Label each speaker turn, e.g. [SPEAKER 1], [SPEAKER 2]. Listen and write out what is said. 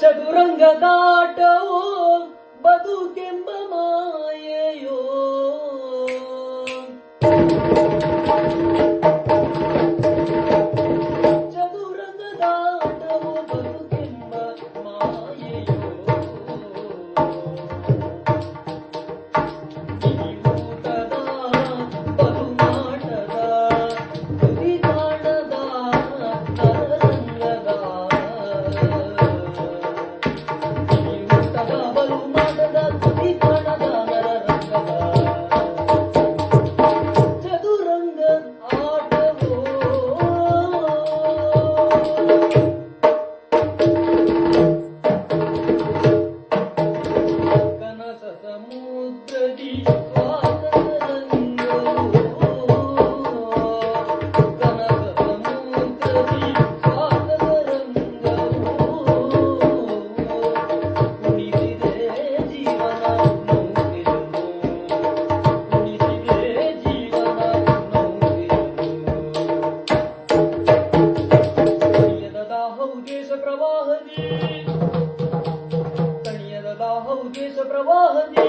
[SPEAKER 1] ಚದುರಂಗದಾಟವೋ ಬದುಕೆಂಬ ಮಾಯೆಯೋ कणियदाहु देशप्रवाहदे